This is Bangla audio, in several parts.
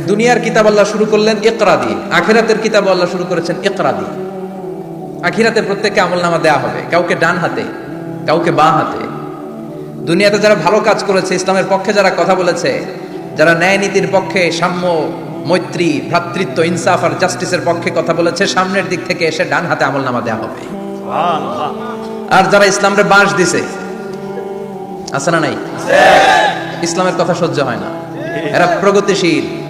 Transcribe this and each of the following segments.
দুনিয়ার কিতাব আল্লাহ শুরু করলেন ইকরা দিয়ে। আখিরাতের কিতাব আল্লাহ শুরু করেছেন ইকরা দিয়ে। আখিরাতে প্রত্যেককে আমল নামা দেওয়া হবে। কাউকে ডান হাতে কাউকে বাঁ হাতে। দুনিয়াতে যারা ভালো কাজ করেছে ইসলামের পক্ষে যারা কথা বলেছে যারা ন্যায় নীতির পক্ষে সাম্য মৈত্রী ভ্রাতৃত্ব ইনসাফ আর জাস্টিসের পক্ষে কথা বলেছে সামনের দিক থেকে এসে ডান হাতে আমল নামা দেওয়া হবে আর যারা ইসলামরে বাঁশ দিছে আছে না নাই? ইসলামের কথা সহ্য হয় না। এরা প্রগতিশীল।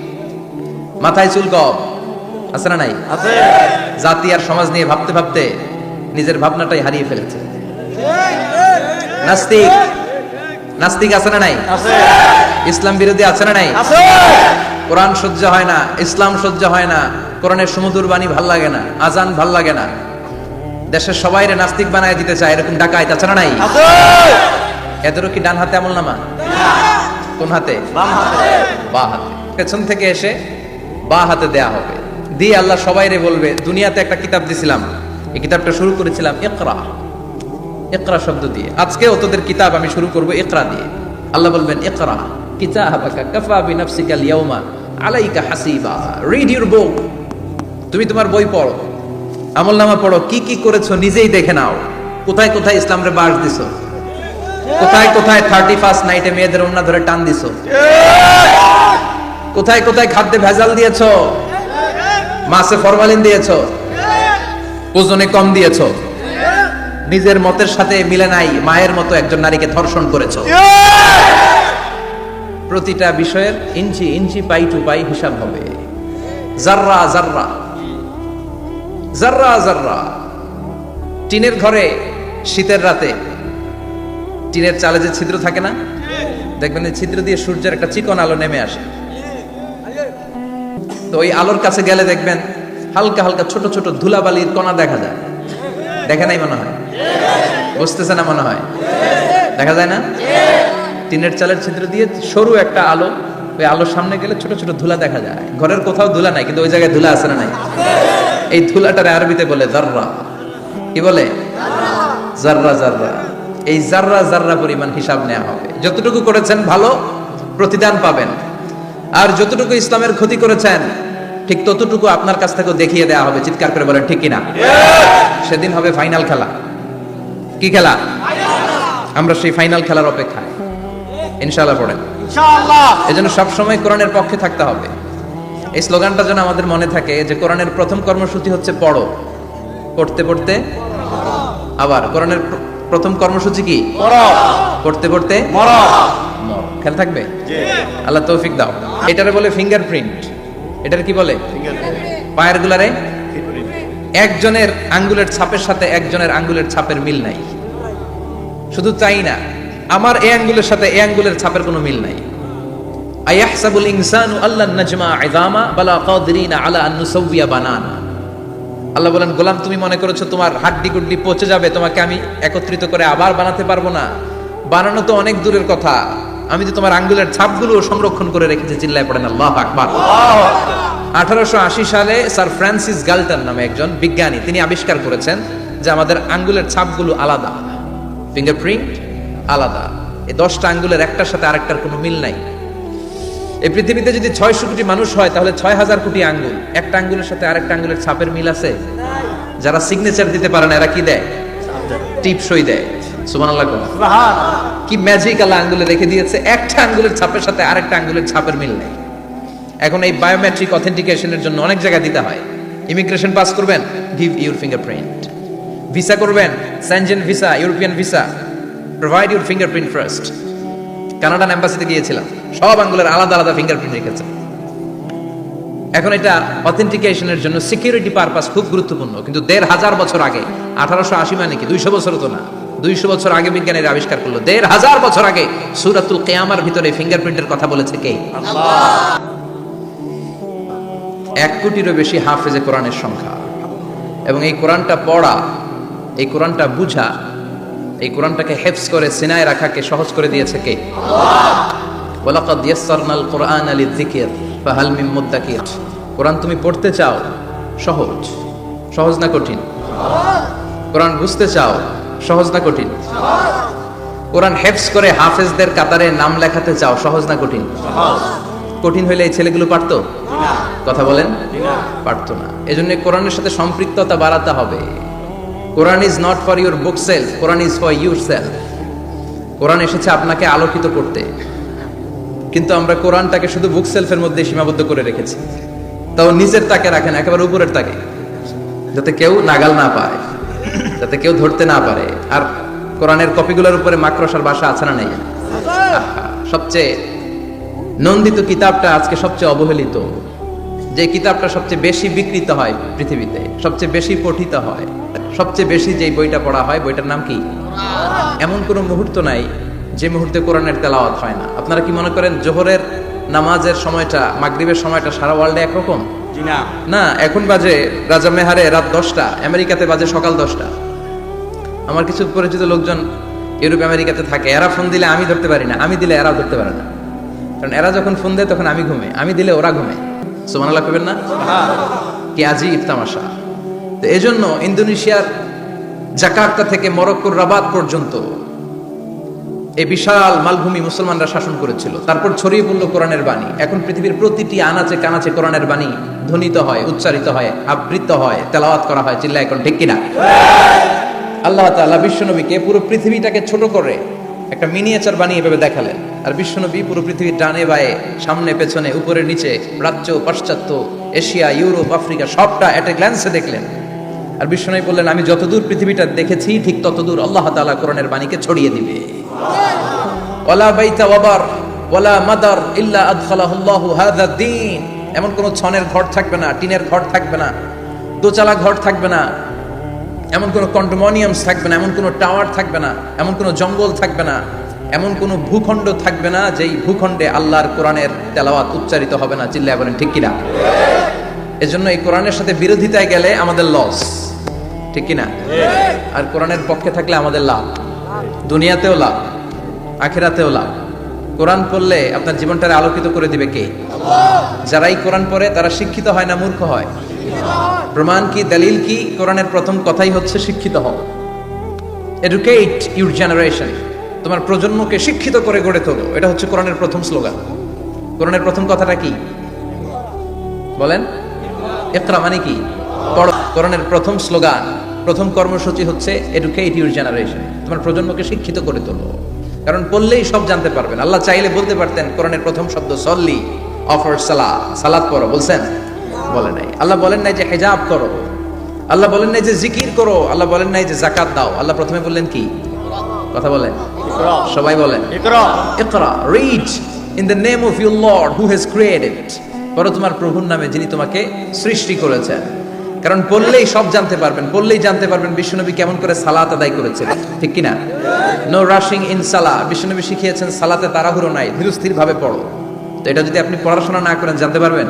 মাথায় চুল কম আছে না নাই? আছে। জাতি আর সমাজ নিয়ে ভাবতে ভাবতে নিজের ভাবনাটাই হারিয়ে ফেলেছে। নাস্তিক। নাস্তিক আছে না নাই? ইসলাম বিরোধী আছে না নাই? কোরআন সহ্য হয় না ইসলাম সহ্য হয় না কোরআনের সমুদ্র বাণী ভালো লাগে না আজান ভালো লাগে না। দেশের সবাই নাস্তিক বানায় দিতে চায় এরকম ডাকায় আছে না নাই? এদেরও কি ডান হাতে আমল নামা? কোন হাতে। বা হাতে। পেছন থেকে এসে বা হাতে দেয়া হবে। দিয়ে আল্লাহ সবাইরে বলবে, দুনিয়াতে একটা কিতাব দিছিলাম। এই কিতাবটা শুরু করেছিলাম ইকরা। ইকরা শব্দ দিয়ে। আজকে তোদের কিতাব আমি শুরু করব ইকরা দিয়ে। আল্লাহ বলবেন, ইকরা, কিতাবাকা কাফা বিনাফসিকা ইয়াউমা আলাইকা হাসিবা। রিড ইউর বুক তুমি তোমার বই পড়ো। আমল নামা পড়ো। কি কি করেছ নিজেই দেখে নাও। কোথায় কোথায় ইসলামরে বাস দিছো? কোথায় কোথায় থার্টি ফার্স্ট নাইটে মেয়েদের ওন্না ধরে টান দিছো? কোথায় কোথায় খাদ্যে ভেজাল দিয়েছ? মাছে ফরমালিন দিয়েছ? ওজনে কম দিয়েছ? নিজের মতের সাথে মিলে নাই, মায়ের মতো একজন নারীকে ধর্ষণ করেছ। প্রতিটা বিষয়ের ইঞ্চি ইঞ্চি পাই টু পাই হিসাব হবে। জাররা জাররা। জাররা জাররা। টিনের ঘরে শীতের রাতে টিনের চালে যে ছিদ্র থাকে না? দেখবেন ছিদ্র দিয়ে সূর্যের একটা চিকন আলো নেমে আসে। তো ওই আলোর কাছে গেলে দেখবেন হালকা হালকা ছোট ছোট ধুলাবালির কণা দেখা যায়। দেখে নাই মনে হয়? বুঝতেছে না মনে হয়? দেখা যায় না? টিনের চালের ছিদ্র দিয়ে সরু একটা আলো, ওই আলোর সামনে গেলে ছোট ছোট ধুলা দেখা যায়। ঘরের কোথাও ধুলা নাই, কিন্তু ওই জায়গায় ধুলা আছে না নাই? এই ধুলাটারে আরবিতে বলে জাররা। কি বলে? জাররা জাররা। এই জাররা জাররা পরিমাণ হিসাব নেওয়া হবে। যতটুকু করেছেন ভালো, প্রতিদান পাবেন। আর যতটুকু ইসলামের ক্ষতি করেছেন ঠিক ততটুকু আপনার কাছ থেকেও দেখিয়ে দেওয়া হবে। চিৎকার করে বলেন ঠিক কিনা? সেদিন হবে ফাইনাল খেলা। কি খেলা? আমরা সেই ফাইনাল খেলার অপেক্ষায়। ইনশাআল্লাহ পড়েন। এজন্য সবসময় কোরআনের পক্ষে থাকতে হবে। এই স্লোগানটা যেন আমাদের মনে থাকে যে কোরআনের প্রথম কর্মসূচি হচ্ছে পড়ো। পড়তে পড়তে আবার কোরআনের প্রথম কর্মসূচি কি? পড়তে পড়তে খেয়াল থাকবে? আল্লাহ তৌফিক দাও। এটারে বলে ফিঙ্গারপ্রিন্ট এটার কি বলে? পায়ের গুলারে একজনের আঙ্গুলের ছাপের সাথে একজনের আঙ্গুলের ছাপের মিল নাই। শুধু তাই না, আমার এই আঙ্গুলের সাথে এই আঙ্গুলের ছাপের কোনো মিল নাই। আয়াহসাবুল ইনসানু আল্লাহ নাজমা বালা আলা বানানা। আল্লাহ বলেন, গোলাম, তুমি মনে করেছ তোমার হাড্ডি গুড্ডি পচে যাবে, তোমাকে আমি একত্রিত করে আবার বানাতে পারব না? বানানো তো অনেক দূরের কথা। আমি তো তোমার আঙ্গুলের ছাপগুলো সংরক্ষণ করে রেখেছি, চিল্লায় পড়েন আল্লাহ আকবার। আঠারোশো আশি সালে স্যার ফ্রান্সিস গাল্টন নামে একজন বিজ্ঞানী, তিনি আবিষ্কার করেছেন যে আমাদের আঙ্গুলের ছাপগুলো আলাদা ফিঙ্গারপ্রিন্ট আলাদা। এই দশটা আঙ্গুলের একটার সাথে আরেকটার কোনো মিল নাই। এই পৃথিবীতে যদি ছয়শো কোটি মানুষ হয়, তাহলে ছয় হাজার কোটি আঙ্গুল। একটা আঙ্গুলের সাথে আরেকটা আঙ্গুলের ছাপের মিল আছে? যারা সিগনেচার দিতে পারে না, এরা কি দেয়? টিপসই দেয়। সুমান কি ম্যাজিক আল্লাহ আঙ্গুলে রেখে দিয়েছে? একটা আঙ্গুলের ছাপের সাথে আরেকটা আঙ্গুলের ছাপের মিল নেই। এখন এই বায়োমেট্রিক অথেন্টিকেশনের জন্য অনেক জায়গায় দিতে হয়। ইমিগ্রেশন পাস করবেন গিভ ইউর ফিঙ্গারপ্রিন্ট ভিসা করবেন Schengen visa European visa provide your fingerprint first Canadian এম্বাসিতে গিয়েছিলাম। সব আঙ্গুলের আলাদা আলাদা ফিঙ্গারপ্রিন্ট রেখেছে। এখন এটা অথেন্টিকেশনের জন্য সিকিউরিটি পারপাস খুব গুরুত্বপূর্ণ। কিন্তু দেড় হাজার বছর আগে আঠারোশো আশি মানে কি? দুইশো বছর তো না। দুইশো বছর আগে বিজ্ঞানীরা আবিষ্কার করল। দেড় হাজার বছর আগে সুরাতুল কেয়ামার ভিতরে ফিঙ্গারপ্রিন্টের কথা বলেছে কে? এক কোটিরও বেশি হাফেজে কোরআনের সংখ্যা। এবং এই কোরআনটা পড়া, এই কোরআনটা বুঝা, এই কোরআনটাকে হেফস করে সিনায় রাখাকে সহজ করে দিয়েছে কে? ওয়ালাকাদ ইয়াসসারনাল কোরআন লিযিকির, ফাহাল মিন মুদ্দাকির। কোরআন তুমি পড়তে চাও, সহজ। সহজ না কঠিন? কোরআন বুঝতে চাও সহজ না কঠিন? কোরআন হেফস করে হাফেজদের কাতারে নাম লেখাতে চাও, সহজ না কঠিন? কঠিন হইলে এই ছেলেগুলো পারতো? কথা বলেন? পারতো না। এজন্য কোরআনের সাথে সম্পৃক্ততা বাড়াতে হবে। Quran is not for your bookshelf, Quran is for yourself. কোরআন এসেছে আপনাকে আলোকিত করতে। কিন্তু আমরা কোরআনটাকে শুধু বুক সেলফের মধ্যে সীমাবদ্ধ করে রেখেছি। তাও নিজের তাকে রাখেন একেবারে উপরের তাকে, যাতে কেউ নাগাল না পায়। যাতে কেউ ধরতে না পারে। আর কোরআনের কপিগুলোর উপরে মাকড়সার বাসা আছে না নেই? সবচেয়ে নন্দিত কিতাবটা আজকে সবচেয়ে অবহেলিত। যে কিতাবটা সবচেয়ে বেশি বিকৃত হয় পৃথিবীতে সবচেয়ে বেশি পঠিত হয় সবচেয়ে বেশি যে বইটা পড়া হয় বইটার নাম কি? এমন কোনো মুহূর্ত নাই যে মুহূর্তে কোরআনের তেলাওয়াত হয় না। আপনারা কি মনে করেন জোহরের নামাজের সময়টা মাগরিবের সময়টা সারা ওয়ার্ল্ডে একরকম? না। না এখন বাজে রাজা মেহারে রাত দশটা আমেরিকাতে বাজে সকাল দশটা। আমার কিছু পরিচিত লোকজন ইউরোপ, আমেরিকাতে থাকে। এরা ফোন দিলে আমি ধরতে পারি না। আমি দিলে এরাও ধরতে পারে না। কারণ এরা যখন ফোন দেয়, তখন আমি ঘুমে আমি দিলে ওরা ঘুমে সোমানাল্লাহ করবেন না? কি আজই ইফতামাশা তো এই জন্য ইন্দোনেশিয়ার জাকার্তা থেকে মরক্কোর রাবাত পর্যন্ত এই বিশাল মালভূমি মুসলমানরা শাসন করেছিল। তারপর ছড়িয়ে পড়ল কোরআনের বাণী। এখন পৃথিবীর প্রতিটি আনাচে কানাচে কোরআনের বাণী ধ্বনিত হয়, উচ্চারিত হয়, আবৃত্ত হয়, তেলাওয়াত করা হয় চিল্লা এখন ঠিক কিনা? আল্লাহ তাআলা বিশ্বনবীকে পুরো পৃথিবীটাকে ছোট করে একটা মিনিয়েচার বানিয়ে এভাবে দেখালেন। আর বিশ্বনবী পুরো পৃথিবীর ডানে বায়ে, সামনে, পেছনে, উপরে, নিচে প্রাচ্য পাশ্চাত্য, এশিয়া, ইউরোপ, আফ্রিকা, সবটা এট এ গ্ল্যান্সে দেখলেন। আর বিশ্বনবী বললেন, আমি যতদূর পৃথিবীটা দেখেছি, ঠিক ততদূর আল্লাহ তাআলা কোরআনের বাণীকে ছড়িয়ে দিবে। ওয়ালা বাইতা ওয়াবার ওয়ালা মাদার ইল্লা আদখালাহুল্লাহু হাযা দ্বীন। এমন কোন ছনের ঘর থাকবে না, টিনের ঘর থাকবে না দোচালা ঘর থাকবে না। এমন কোনো কন্ডোমোনিয়ামস থাকবে না, এমন কোনো টাওয়ার থাকবে না, এমন কোনো জঙ্গল থাকবে না, এমন কোনো ভূখণ্ড থাকবে না, যেই ভূখণ্ডে আল্লাহর কোরআনের তেলাওয়াত উচ্চারিত হবে না, চিল্লায় বলেন, ঠিক কিনা? এজন্য এই কোরআনের সাথে বিরোধিতায় গেলে আমাদের লস ঠিক কিনা? আর কোরআনের পক্ষে থাকলে আমাদের লাভ, দুনিয়াতেও লাভ, আখেরাতেও লাভ। কোরআন পড়লে আপনার জীবনটারে আলোকিত করে দিবে কে? যারাই কোরআন পড়ে, তারা শিক্ষিত হয় না মূর্খ হয়। প্রমাণ কি, দলিল কি? কোরআনের প্রথম কথাই হচ্ছে শিক্ষিত হও। এডুকেট ইউর জেনারেশন তোমার প্রজন্মকে শিক্ষিত করে গড়ে তোলো। এটা হচ্ছে কোরআনের প্রথম স্লোগান। কোরআনের প্রথম কথাটা কি? বলেন। ইকরা মানে কি? কোরআনের প্রথম স্লোগান, প্রথম কর্মসূচি হচ্ছে এডুকেট ইউর জেনারেশন তোমার প্রজন্মকে শিক্ষিত করে তোলো। কারণ পড়লেই সব জানতে পারবেন। আল্লাহ চাইলে বলতে পারতেন, কোরআনের প্রথম শব্দ সল্লি অফার সালাদ সালাদ পড়ো, বলছেন? বলে নাই। আল্লাহ বলেন নাই যে হেজাব করো। আল্লাহ বলেন নাই যে জিকির করো। আল্লাহ বলেন নাই যে জাকাত দাও। আল্লাহ প্রথমে বললেন কি? কথা বলেন। সবাই বলেন। ইকরা। Read in the name of your lord who has created পড়ো তোমার প্রভুর নামে যিনি তোমাকে সৃষ্টি করেছেন। কারণ পড়লেই সব জানতে পারবেন পড়লেই জানতে পারবেন বিশ্বনবী কেমন করে সালাত আদায় করেছেন ঠিক কিনা? নো রাশিং ইন সালা বিশ্বনবী শিখিয়েছেন সালাতে তাড়াহুড়ো নাই ধীরস্থির ভাবে পড়ো। তো এটা যদি আপনি পড়াশোনা না করেন জানতে পারবেন?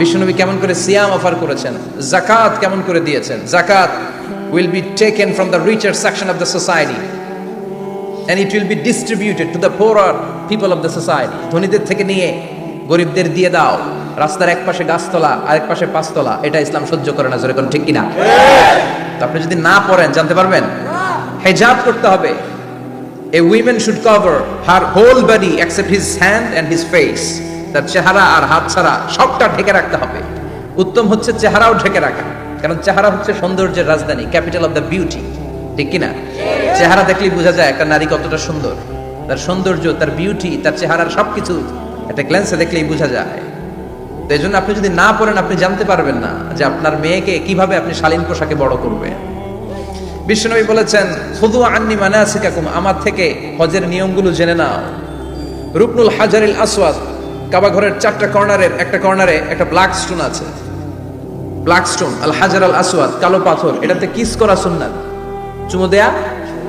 বিশ্বনবী কেমন করে সিয়াম অফার করেছেন জাকাত কেমন করে দিয়েছেন জাকাত will be taken from the richer section of the society and it will be distributed to the poorer people of the society. ধনীদের থেকে নিয়ে গরিবদের দিয়ে দাও, রাস্তার এক পাশে গাছতলা আর এক পাশে পাঁচতলা, এটা ইসলাম সহ্য করে না যেরকম ঠিক কিনা? তো আপনি যদি না পড়েন, জানতে পারবেন? হেজাব করতে হবে। A women should cover her whole body except his hand and his face তার চেহারা আর হাত ছাড়া সবটা ঢেকে রাখতে হবে। উত্তম হচ্ছে চেহারাও ঢেকে রাখা, কারণ চেহারা হচ্ছে সৌন্দর্যের রাজধানী, ক্যাপিটাল অফ দ্য বিউটি। ঠিক কিনা? চেহারা দেখলেই বোঝা যায় একটা নারী কতটা সুন্দর। তার সৌন্দর্য, তার বিউটি, তার চেহারার সবকিছু একটা গ্ল্যান্সে দেখলেই বোঝা যায়। তো এই জন্য আপনি যদি না পড়েন, আপনি জানতে পারবেন না যে আপনার মেয়েকে কীভাবে আপনি শালীন পোশাকে বড় করবেন। বিশ্বনবী বলেছেন খুদু আন্নি মানাসিকাকুম আমার থেকে হজের নিয়মগুলো জেনে নাও। রুকনুল হাজারিল আসওয়াদ কাবা ঘরের চারটা কর্নারের একটা কর্নারে একটা ব্ল্যাক স্টোন আছে। ব্ল্যাক স্টোন, আল হাজার আল আসওয়াদ, কালো পাথর, এটাতে কিস করা সুন্নাত। চুমো দেয়া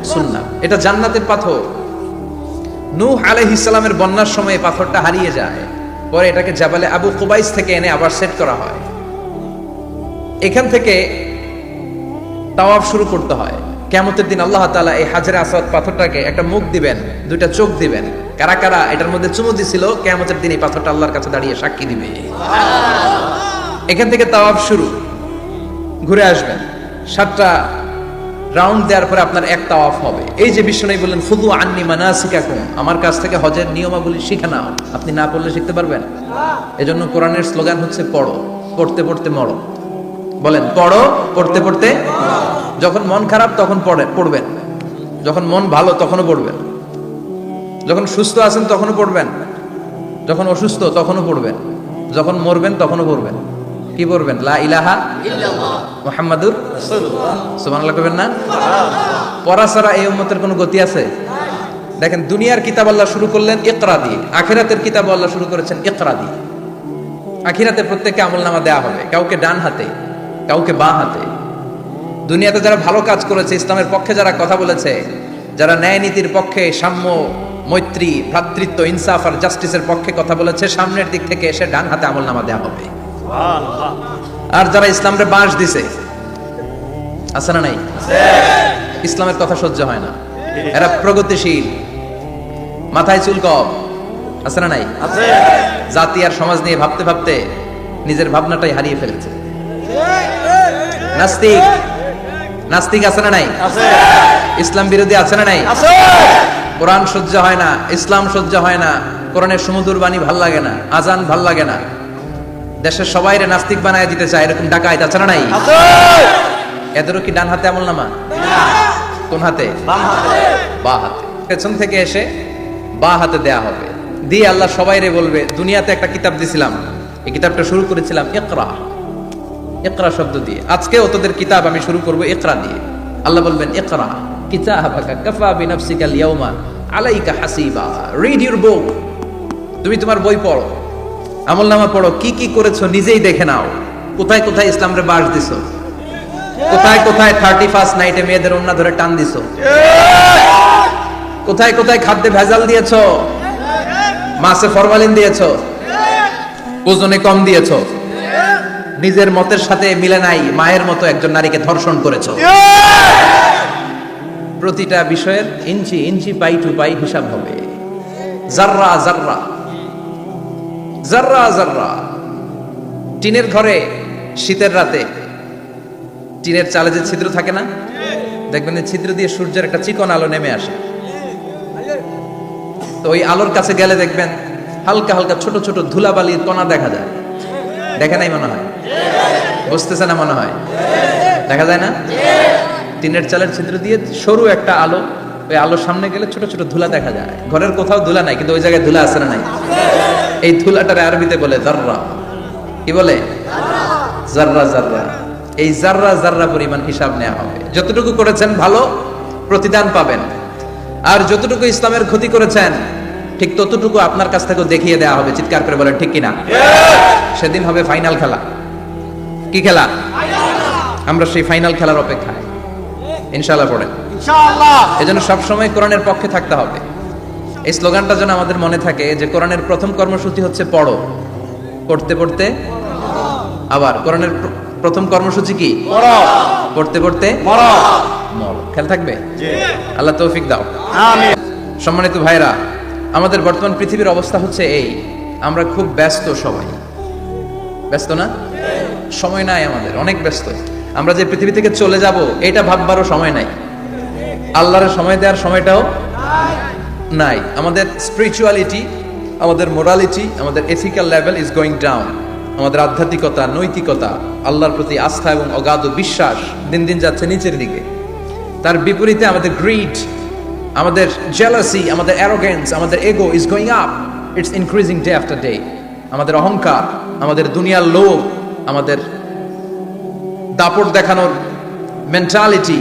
সুন্নাত। এটা জান্নাতের পাথর। নূহ আলাইহিস সালামের বন্যার সময় পাথরটা হারিয়ে যায়। পরে এটাকে জাবালে আবু কুবাইস থেকে এনে আবার সেট করা হয়। এখান থেকে তাওয়াফ শুরু করতে হয়। কেমতের দিন আল্লাহ তালা এই হাজারে আসাদ পাথরটাকে একটা মুখ দিবেন, দুইটা চোখ দিবেন। কারা কারা এটার মধ্যে চুমু দিছিল কেমতের দিন এই পাথরটা আল্লাহর কাছে দাঁড়িয়ে সাক্ষী দিবে। এখান থেকে তাওয়াফ শুরু। ঘুরে আসবেন। সাতটা রাউন্ড দেওয়ার পরে আপনার একটা অফ হবে। এই যে বিষ্ণু বললেন, খুদু আন্নি মানাসিকাকুম। আমার কাছ থেকে হজের নিয়মাবলী শিখে নাও। আপনি না পড়লে শিখতে পারবেন? এজন্য কোরআনের স্লোগান হচ্ছে, পড়ো। পড়তে পড়তে মরো। বলেন পড়ো পড়তে পড়তে। যখন মন খারাপ তখন পড়ে পড়বেন। যখন মন ভালো তখনও পড়বেন। যখন সুস্থ আছেন তখনও পড়বেন। যখন অসুস্থ তখনও পড়বেন। যখন মরবেন তখনও পড়বেন। কি পড়বেন? লা ইলাহা মোহাম্মদুর সুবহানাল্লাহ কবেন না? পড়া ছাড়া এই উম্মতের কোনো গতি আছে? দেখেন দুনিয়ার কিতাব আল্লাহ শুরু করলেন ইকরা দিয়ে। আখিরাতের কিতাব আল্লাহ শুরু করেছেন ইকরা দিয়ে। আখিরাতে প্রত্যেককে আমল নামা দেওয়া হবে। কাউকে ডান হাতে কাউকে বাঁ হাতে। দুনিয়াতে যারা ভালো কাজ করেছে ইসলামের পক্ষে যারা কথা বলেছে যারা ন্যায় নীতির পক্ষে সাম্য মৈত্রী ভ্রাতৃত্ব ইনসাফ আর জাস্টিসের পক্ষে কথা বলেছে সামনের দিক থেকে এসে ডান হাতে আমল নামা দেওয়া হবে। আর যারা ইসলামরে বাঁশ দিছে আছে না নাই? ইসলামের কথা সহ্য হয় না। এরা প্রগতিশীল। মাথায় চুল কম। আছে না নাই? জাতি আর সমাজ নিয়ে ভাবতে ভাবতে নিজের ভাবনাটাই হারিয়ে ফেলেছে। নাস্তিক। নাস্তিক আছে না নাই? ইসলাম বিরোধী আছে না নাই? কোরআন সহ্য হয় না ইসলাম সহ্য হয় না কোরআনের সমুদুর বাণী ভালো লাগে না আজান ভালো লাগে না। দেশের সবাই নাস্তিক বানায় দিতে চায় এরকম ডাকায় আছে না নাই? এদেরও কি ডান হাতে আমল নামা? কোন হাতে। বা হাতে। পেছন থেকে এসে বা হাতে দেয়া হবে। দিয়ে আল্লাহ সবাই রে বলবে দুনিয়াতে একটা কিতাব দিছিলাম। এই কিতাবটা শুরু করেছিলাম ইকরা। ইকরা শব্দ দিয়ে। আজকেও তোদের কিতাব আমি শুরু করব ইকরা দিয়ে। আল্লাহ বলবেন, ইকরা, কিতাবাকা কাফা লিয়াউমা আলাইকা হাসিবা। রিড বুক তুমি তোমার বই পড়ো। আমল নামা পড়ো। কি কি করেছ নিজেই দেখে নাও। কোথায় কোথায় ইসলামরে বাস দিছো? কোথায় কোথায় থার্টি ফার্স্ট নাইটে মেয়েদের অন্য ধরে টান দিছো? কোথায় কোথায় খাদ্যে ভেজাল দিয়েছ? মাসে ফরমালিন দিয়েছ? ওজনে কম দিয়েছ? নিজের মতের সাথে মিলে নাই মায়ের মতো একজন নারীকে ধর্ষণ করেছ। প্রতিটা বিষয়ের ইঞ্চি ইঞ্চি পাই টু পাই হিসাব হবে। জাররা জাররা জাররা জাররা টিনের ঘরে শীতের রাতে টিনের চালে যে ছিদ্র থাকে না দেখবেন ছিদ্র দিয়ে সূর্যের একটা চিকন আলো নেমে আসে। তো ওই আলোর কাছে গেলে দেখবেন হালকা হালকা ছোট ছোট ধুলাবালির কণা দেখা যায়। দেখে নাই মনে হয়? বুঝতেছে না মনে হয়? দেখা যায় না? টিনের চালের ছিদ্র দিয়ে সরু একটা আলো, ওই আলোর সামনে গেলে ছোট ছোট ধুলা দেখা যায়। ঘরের কোথাও ধুলা নাই, কিন্তু ওই জায়গায় ধুলা আছে না নাই? এই ধুলাটারে আরবিতে বলে জাররা। কি বলে? জাররা জাররা। এই জাররা জাররা পরিমাণ হিসাব নেওয়া হবে। যতটুকু করেছেন ভালো, প্রতিদান পাবেন। আর যতটুকু ইসলামের ক্ষতি করেছেন ঠিক ততটুকু আপনার কাছ থেকেও দেখিয়ে দেওয়া হবে চিৎকার করে বলেন ঠিক কিনা? সেদিন হবে ফাইনাল খেলা। কি খেলা? আমরা সেই ফাইনাল খেলার অপেক্ষায়। ইনশাআল্লাহ পড়েন এজন্য সবসময় কোরআনের পক্ষে থাকতে হবে। এই স্লোগানটা যেন আমাদের মনে থাকে যে কোরআনের প্রথম কর্মসূচি হচ্ছে পড়ো। পড়তে পড়তে আবার কোরআনের প্রথম কর্মসূচি কি? পড়তে পড়তে মরো। খেয়াল থাকবে? আল্লাহ তৌফিক দাও। সম্মানিত ভাইরা আমাদের বর্তমান পৃথিবীর অবস্থা হচ্ছে এই। আমরা খুব ব্যস্ত সবাই। ব্যস্ত না? সময় নাই আমাদের, অনেক ব্যস্ত। আমরা যে পৃথিবী থেকে চলে যাব, এটা ভাববারও সময় নাই। আল্লাহর সময় দেওয়ার সময়টাও নাই। আমাদের স্পিরিচুয়ালিটি আমাদের মোরালিটি আমাদের ethical level is going down আমাদের আধ্যাত্মিকতা, নৈতিকতা, আল্লাহর প্রতি আস্থা এবং অগাধ বিশ্বাস দিন দিন যাচ্ছে নিচের দিকে। তার বিপরীতে আমাদের গ্রিড আমাদের জেলাসি আমাদের অ্যারোগেন্স আমাদের ego is going up it's increasing day after day আমাদের অহংকার আমাদের দুনিয়ার লোভ আমাদের দাপট দেখানোর মেন্টালিটি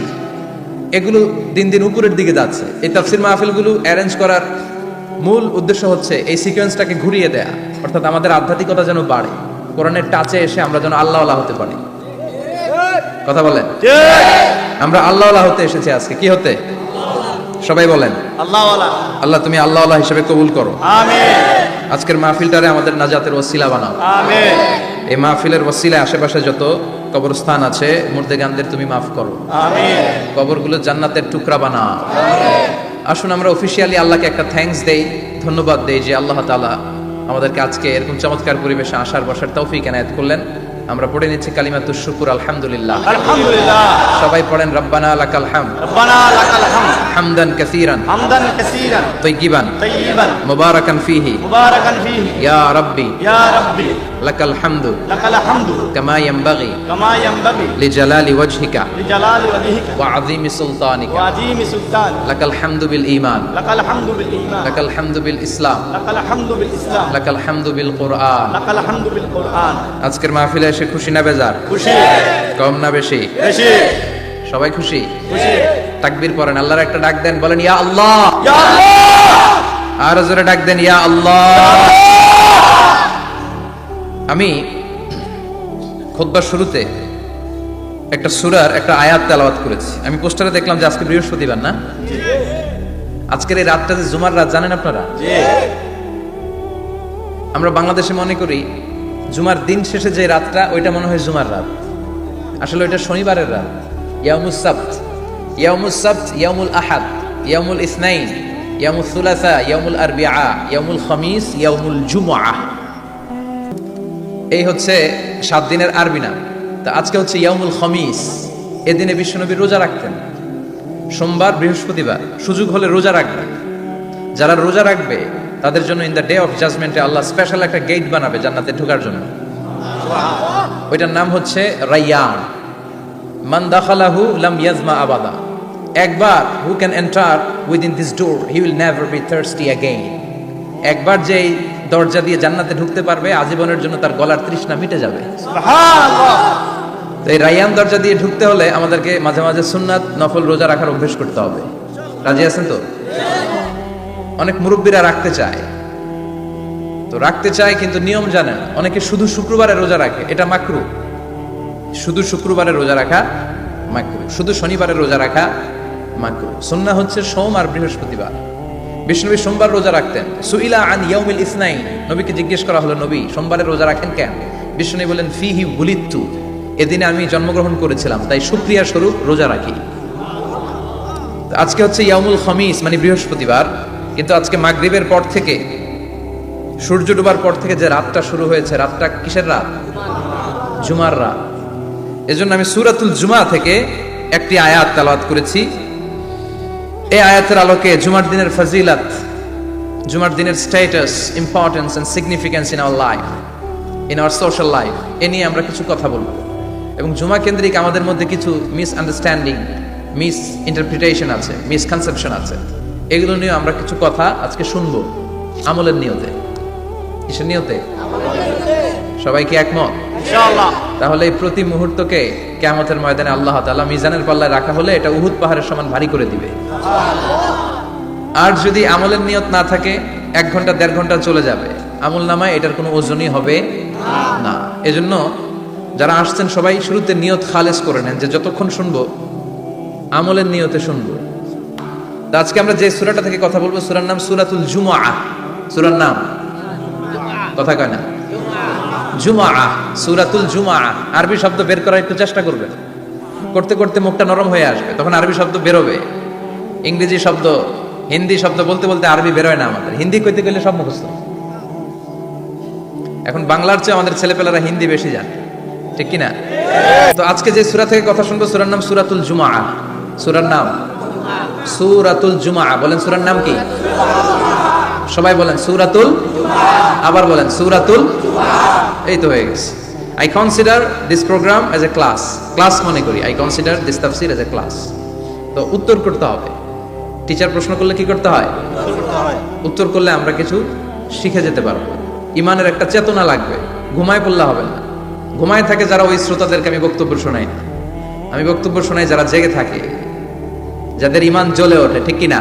এগুলো দিন দিন উপরের দিকে যাচ্ছে। এই তাফসির মাহফিলগুলো অ্যারেঞ্জ করার মূল উদ্দেশ্য হচ্ছে এই সিকোয়েন্সটাকে ঘুরিয়ে দেয়া। অর্থাৎ আমাদের আধ্যাত্মিকতা যেন বাড়ে। কোরআনের টাচে এসে আমরা যেন আল্লাহ আল্লাহ হতে পারি। কথা বলেন? আমরা আল্লাহ আল্লাহ হতে এসেছি আজকে। কি হতে? সবাই বলেন। আল্লাহ তুমি আল্লাহ আল্লাহ হিসেবে কবুল করো। আজকের মাহফিলটারে আমাদের নাজাতের ওসিলা বানাও। এই মাহফিলের ওসিলায় আশেপাশে যত কবরস্থান আছে মুর্দেগানদের তুমি মাফ করো। কবরগুলো জান্নাতের টুকরা বানাও। আসুন আমরা অফিসিয়ালি আল্লাহকে একটা থ্যাঙ্কস দেই ধন্যবাদ দেই যে আল্লাহ তাআলা আমাদেরকে আজকে এরকম চমৎকার পরিবেশে আসার বসার তৌফিক এনায়েত করলেন। আমরা পড়ে নিচ্ছি কালিমাতুর শুকুর আলহামদুলিল্লাহ। আলহামদুলিল্লাহ। সবাই পড়েন রব্বানা লাকাল হাম রব্বানা লাকাল হামদ। হামদান কাসীরান হামদান কাসীরান তৈয়িবান তাইয়িবান মুবারাকান ফীহি মুবারাকান ফীহি ইয়া রাব্বি ইয়া রাব্বি লাকাল হামদু লাকাল হামদু কামা ইয়ানবাগি কামা ইয়ানবাগি লিজালালি ওয়াজহিকা লিজালালি ওয়াজহিকা ওয়া আযীমি সুলতানিকা ওয়া আযীমি সুলতান লাকাল হামদু বিল ঈমান লাকাল হামদু বিল ঈমান লাকাল হামদু বিল ইসলাম লাকাল হামদু বিল ইসলাম লাকাল হামদু বিল কুরআন লাকাল হামদু বিল কুরআন আজকের মাহফিলে এসে খুশি না বেজার? খুশি। কম না বেশি? বেশি। সবাই খুশি? খুশি। তাকবীর পড়েন আল্লাহর একটা ডাক দেন বলেন ইয়া আল্লাহ! ইয়া আল্লাহ! আর জোরে ডাক দেন ইয়া আল্লাহ! আমি খুতবার শুরুতে একটা সূরার একটা আয়াত তেলাওয়াত করেছি। আমি পোস্টারে দেখলাম যে আজকে বৃহস্পতিবার না? আজকের এই রাতটা যে জুমার রাত জানেন আপনারা? জি। আমরা বাংলাদেশে মনে করি জুমার দিন শেষে যে রাতটা ওইটা মনে হয় জুমার রাত। আসলে ওইটা শনিবারের রাত। ইয়ামুস ইয়ামুস সাbt ইয়ামুল আহাদ ইয়ামুল ইসনাইন ইয়ামুল সুলাসা ইয়ামুল আরবিআ ইয়ামুল খামিস ইয়ামুল জুমআ এই হচ্ছে সাত দিনের আরবি নাম। তা আজকে হচ্ছে ইয়ামুল খামিস। এদিনে বিশ্বনবী রোজা রাখতেন। সোমবার, বৃহস্পতিবার, সুযোগ হলে রোজা রাখবেন যারা রোজা রাখবে, তাদের জন্য ইন দ্য ডে অফ জাজমেন্টে আল্লাহ স্পেশাল একটা গেট বানাবে জান্নাতে ঢোকার জন্য। ওইটার নাম হচ্ছে রাইয়ান। মান দাখালাহু লাম ইয়াজমা আবাদা। একবার who can enter within this door he will never be thirsty again একবার যে দরজা দিয়ে জান্নাতে ঢুকতে পারবে আজীবনের জন্য তার গলার তৃষ্ণা মিটে যাবে। তো এই রাইয়ান দরজা দিয়ে ঢুকতে হলে আমাদেরকে মাঝে মাঝে সুন্নাত নফল রোজা রাখার অভ্যেস করতে হবে। রাজি আছেন তো? অনেক মুরব্বীরা রাখতে চায়। তো রাখতে চায় কিন্তু নিয়ম জানে না। অনেকে শুধু শুক্রবারে রোজা রাখে এটা মাকরু। শুধু শুক্রবারে রোজা রাখা মাকরু শুধু শনিবারে রোজা রাখা মাকরু সুন্না হচ্ছে সোম আর বৃহস্পতিবার। বিষ্ণুবী সোমবার রোজা রাখতেন। সুইলা আন ইয়াউমিল ইসনাইন। নবীকে জিজ্ঞেস করা হলো, নবী, সোমবারে রোজা রাখেন কেন? বিষ্ণু বলেন ফিহি বুলিত্তু। এদিনে আমি জন্মগ্রহণ করেছিলাম, তাই সুক্রিয়া স্বরূপ রোজা রাখি। আজকে হচ্ছে ইয়ামুল খমিস মানে বৃহস্পতিবার। কিন্তু আজকে মাগরিবের পর থেকে, সূর্য ডোবার পর থেকে যে রাতটা শুরু হয়েছে, রাতটা কিসের রাত? জুমার রাত। এজন্য আমি সুরাতুল জুমা থেকে একটি আয়াত তালাওয়াত করেছি। এই আয়াতের আলোকে জুমার দিনের ফজিলাত, জুমার দিনের status importance and significance in our life in our social life এ নিয়ে আমরা কিছু কথা বলব। এবং জুমা কেন্দ্রিক আমাদের মধ্যে কিছু মিস আন্ডারস্ট্যান্ডিং মিস ইন্টারপ্রিটেশন আছে মিসকনসেপশন আছে। এগুলো নিয়ে আমরা কিছু কথা আজকে শুনব, আমলের নিয়তে। কিসের নিয়তে? সবাই কি একমত? তাহলে এই প্রতি মুহূর্তকে কেমতের ময়দানে আল্লাহ তালা মিজানের পাল্লায় রাখা হলে এটা উহুদ পাহাড়ের সমান ভারী করে দিবে। আর যদি আমলের নিয়ত না থাকে, এক ঘণ্টা, দেড় ঘণ্টা চলে যাবে। আমল নামায় এটার কোনো ওজনই হবে না। এজন্য যারা আসছেন সবাই শুরুতে নিয়ত খালেস করে নেন যে যতক্ষণ শুনব, আমলের নিয়তে শুনব। আজকে আমরা যে সুরাটা থেকে কথা বলব, সূরার নাম সুরাতুল জুমআ। সূরার নাম। কথা কয় না? জুমা সুরাতুল জুমা আরবি শব্দ বের করার একটু চেষ্টা করবেন করতে করতে মুখটা নরম হয়ে আসবে, তখন আরবি শব্দ বেরোবে। ইংরেজি শব্দ, হিন্দি শব্দ বলতে বলতে আরবি বেরোয় না আমাদের। হিন্দি কইতে গেলে সব মুখস্থ। এখন বাংলার চেয়ে আমাদের ছেলেপেলারা হিন্দি বেশি জানে। ঠিক কি না? তো আজকে যে সূরা থেকে কথা শুনব, সূরার নাম সূরাতুল জুমা সূরার নাম? সূরাতুল জুমা বলেন সূরার নাম কি? সবাই বলেন সুরাতুল আবার বলেন সুরাতুল এই তো হয়ে গেছে। I consider this program as a class class মনে করি। আই কনসিডার দিস তাফসির এজ এ ক্লাস তো উত্তর করতে হবে। টিচার প্রশ্ন করলে কি করতে হয়? উত্তর করলে আমরা কিছু শিখে যেতে পারব। ইমানের একটা চেতনা লাগবে। ঘুমায় পড়লে হবে না। ঘুমায় থাকে যারা ওই শ্রোতাদেরকে আমি বক্তব্য শোনাই না। আমি বক্তব্য শোনাই যারা জেগে থাকে। যাদের ইমান জ্বলে ওঠে, ঠিক কি না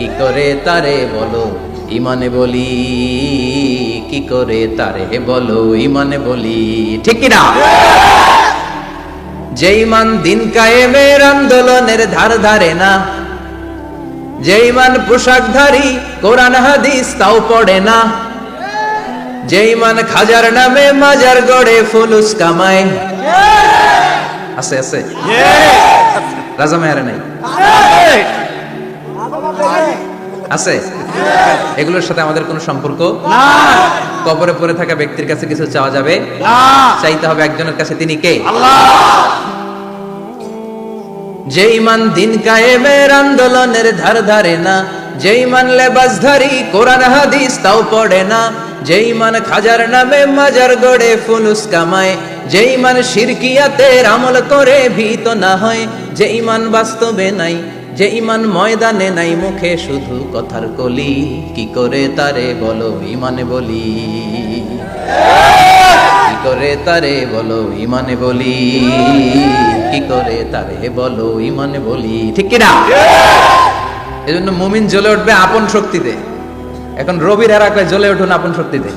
কি করে তারে বলো? ইমানে বলি কি করে তারে বলো? ইমানে বলি ঠিক না? যে ইমান দিন কায়েমের আন্দোলনের ধার ধারে না যে ইমান পোশাকধারী কোরআন হাদিস তাও পড়ে না যে ইমান খাজার নামে মাজার গড়ে ফুলুস কামায়। আছে আছে। রাজা মেয়ারে নাই আছে? এগুলোর সাথে আমাদের কোনো সম্পর্ক? না। কবরে পড়ে থাকা ব্যক্তির কাছে কিছু চাওয়া যাবে? না। চাইতে হবে একজনের কাছে তিনি কে? আল্লাহ। যে ইমান দিন কায়েমের আন্দোলনের ধার ধারে না যে ইমান লেবাসধারী কোরআন হাদিস তাও পড়ে না যে ইমান খাজার নামে মাজার গড়ে ফুলুস কামায় যে ইমান শিরকিয়াতের আমল করে ভীত না হয় যে ইমান বাস্তবে নাই যে ইমান ময়দানে নাই মুখে শুধু কথার কলি, কি করে তারে বলো ইমানে বলি? কি করে তারে বলো ইমানে বলি? কি করে তারে বলো ইমানে বলি? ঠিক কিনা? এজন্য মুমিন জ্বলে উঠবে আপন শক্তিতে। এখন রবির এরা কয় জ্বলে উঠুন আপন শক্তিতে।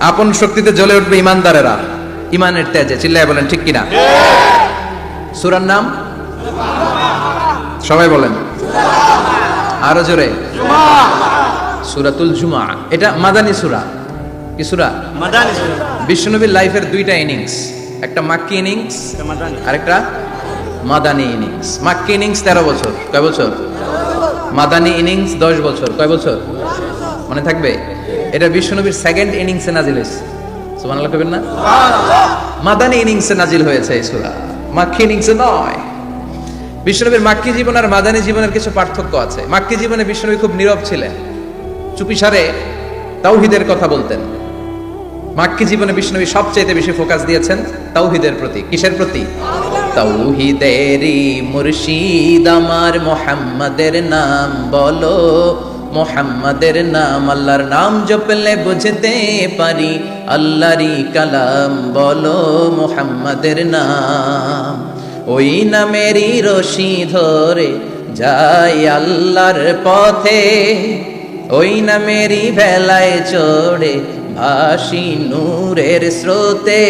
আপন শক্তিতে জ্বলে উঠবে ইমানদারেরা। ইমানের তেজে, চিল্লায় বলেন, ঠিক কিনা? সুরার নাম? সবাই বলেন। আরও জোরে। সুরাতুল জুমা। এটা মাদানী সুরা। কি সুরা? মাদানি বিশ্বনবীর লাইফের দুইটা ইনিংস। একটা মাক্কি ইনিংস মাদানি। আরেকটা মাদানি ইনিংস। মাক্কি ইনিংস তেরো বছর। কয় বছর? মাদানি ইনিংস দশ বছর। কয় বছর? মনে থাকবে? এটা বিশ্বনবীর সেকেন্ড ইনিংসে নাজিল হয়েছে। সুবহানাল্লাহ কবেন না? মাদানি ইনিংসে নাজিল হয়েছে এই সূরা। মাক্কি ইনিংসে নয়। বিশ্বনবীর মাক্কি জীবন আর মাদানি জীবনের কিছু পার্থক্য আছে। মাক্কি জীবনে বিশ্বনবী খুব নীরব ছিলেন। চুপিসারে তাওহিদের কথা বলতেন। মাক্কি জীবনে বিষ্ণবী সবচাইতে বেশি ফোকাস দিয়েছেন তাওহিদের প্রতি। কিসের প্রতি? তাওহিদেরই মুর্শিদ আমার মোহাম্মদের নাম বলো। মোহাম্মদের নাম আল্লাহর নাম জপলে বুঝতে পারি। আল্লাহরই কালাম বলো মোহাম্মদের নাম। ওই নামেরই রশি ধরে যাই আল্লাহর পথে। ওই নামেরই ভেলায় চড়ে ভাসি নূরের স্রোতে।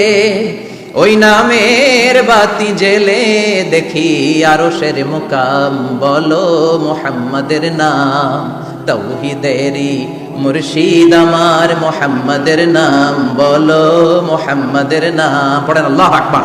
ওই নামের বাতি জেলে দেখি আরও সের মুকাম, বলো মোহাম্মদের নাম। তৌহিদেরি মুর্শিদ আমার মোহাম্মদের নাম, বলো মোহাম্মদের নাম। পড়েন আল্লাহ আকবার।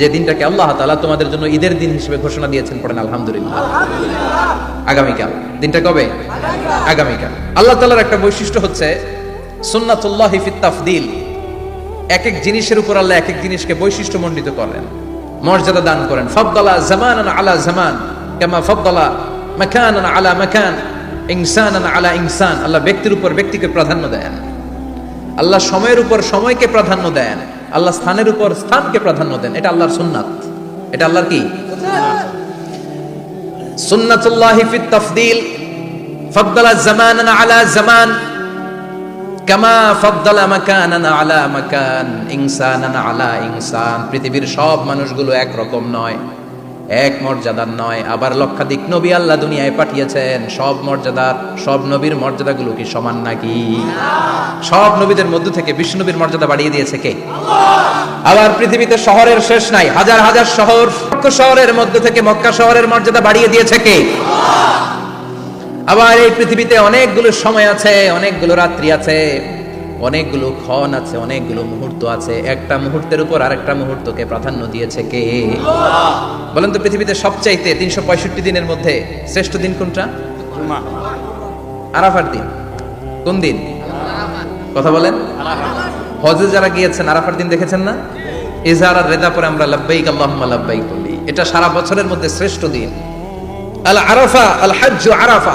যে দিনটাকে আল্লাহ তাআলা তোমাদের জন্য ঈদের দিন হিসেবে ঘোষণা দিয়েছেন পড়েন, আলহামদুলিল্লাহ। আগামীকাল। দিনটা কবে? আগামীকাল। আল্লাহ তাআলার একটা বৈশিষ্ট্য হচ্ছে সুন্নাতুল্লাহি তাফদিল। এক এক জিনিসের উপর আল্লাহ এক এক জিনিসকে বৈশিষ্ট্য মণ্ডিত করেন। মর্যাদা দান করেন। ফদ্দালা জামানান আলা জামান কামা ফদ্দালা মাকানান আলা মাকান, ইনসানান আলা ইনসান। আল্লাহ ব্যক্তির উপর ব্যক্তিকে প্রাধান্য দেন। আল্লাহ সময়ের উপর সময়কে প্রাধান্য দেন। আল্লাহ স্থানের উপর স্থানকে প্রাধান্য দেন। এটা আল্লাহর সুন্নাত। এটা আল্লাহর কি? সুন্নাতুল্লাহি ফিত তাফদিল। আলা জামান। কামা ফদ্দালা মাকানান আলা মাকান। ইনসানান আলা ইনসান। পৃথিবীর সব মানুষগুলো এক রকম নয়। এক মর্যাদার নয়, আবার লক্ষাধিক নবী আল্লাহ দুনিয়ায় পাঠিয়েছেন। সব মর্যাদার সব নবীর মর্যাদাগুলো কি সমান নাকি? সব নবীদের মধ্য থেকে বিষ্ণু নবীর মর্যাদা বাড়িয়ে দিয়েছে কে? আবার পৃথিবীতে শহরের শেষ নাই, হাজার হাজার শহর শহরের মধ্য থেকে মক্কা শহরের মর্যাদা বাড়িয়ে দিয়েছে কে? আবার এই পৃথিবীতে অনেকগুলো সময় আছে, অনেকগুলো রাত্রি আছে। অনেকগুলো ক্ষণ আছে অনেকগুলো মুহূর্ত আছে। একটা মুহূর্তের উপর আরেকটা মুহূর্তকে প্রাধান্য দিয়েছে কে? বলেন তো পৃথিবীতে সবচাইতে তিনশো পঁয়ষট্টি দিনের মধ্যে শ্রেষ্ঠ দিন কোনটা? আরাফার দিন। কোন দিন? কথা বলেন। হজে যারা গিয়েছেন আরাফার দিন দেখেছেন না? ইজহার রেদা পরে আমরা লাব্বাইক আল্লাহুম্মা লাব্বাইক বলি। এটা সারা বছরের মধ্যে শ্রেষ্ঠ দিন। আল আরাফা আল হজ্জ আরাফা।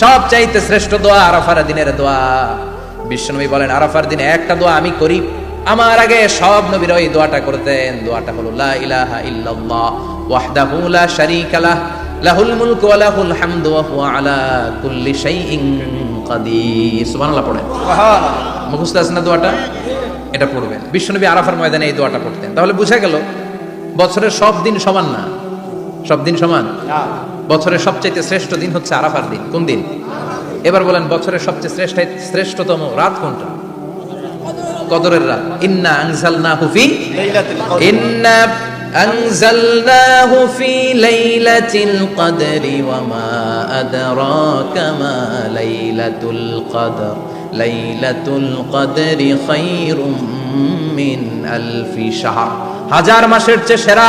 সব চাইতে শ্রেষ্ঠ দোয়া আরাফার দিনের দোয়া। বিশ্বনবী বলেন আরাফার দিনে একটা দোয়া আমি করি। আমার আগে সব নবীর ওই দোয়াটা করতেন। দোয়াটা হলো লা ইলাহা ইল্লাল্লাহ ওয়াহদাহু লা শারীকা লাহ লাহুল মুলকু ওয়া লাহুল হামদু ওয়া হুয়া আলা কুল্লি শাইইন কাদির। সুবহানাল্লাহ পড়েন। সুবহানাল্লাহ। মুখস্থ আছে না দোয়াটা? এটা পড়বেন। বিশ্বনবী আরাফার ময়দানে এই দোয়াটা পড়তেন। তাহলে বুঝা গেল বছরের সব দিন সমান না? সব দিন সমান? না। বছরের সবচেয়ে শ্রেষ্ঠ দিন হচ্ছে আরাফার দিন। কোন দিন? এবার বলেন বছরের সবচেয়ে শ্রেষ্ঠ শ্রেষ্ঠতম রাত কোনটা? কদরের রাত। ইন্না আনজালনাহু ফি লাইলাতুল কদর। ইন্না আনজালনাহু ফি লাইলাতিল কদরি ওয়া মা আদরাকা মা লাইলাতুল কদর। লাইলাতুল কদরি খায়রুম মিন আলফি শাহর। হাজার মাসের চেয়ে সেরা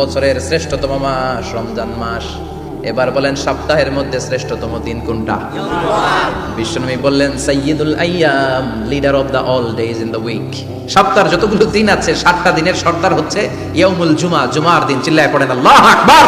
বছরের শ্রেষ্ঠতম মাস, রমজান মাস। এবার বলেন সপ্তাহের মধ্যে শ্রেষ্ঠতম দিন কোনটা? বিশ্বনবী বললেন সাইয়দুল আইয়াম leader of the all days in the week সপ্তাহের যতগুলো দিন আছে, সাতটা দিনের সর্দার হচ্ছে ইয়াউমুল জুমা, জুমার দিন। চিল্লায় পড়েন, আল্লাহ আকবার!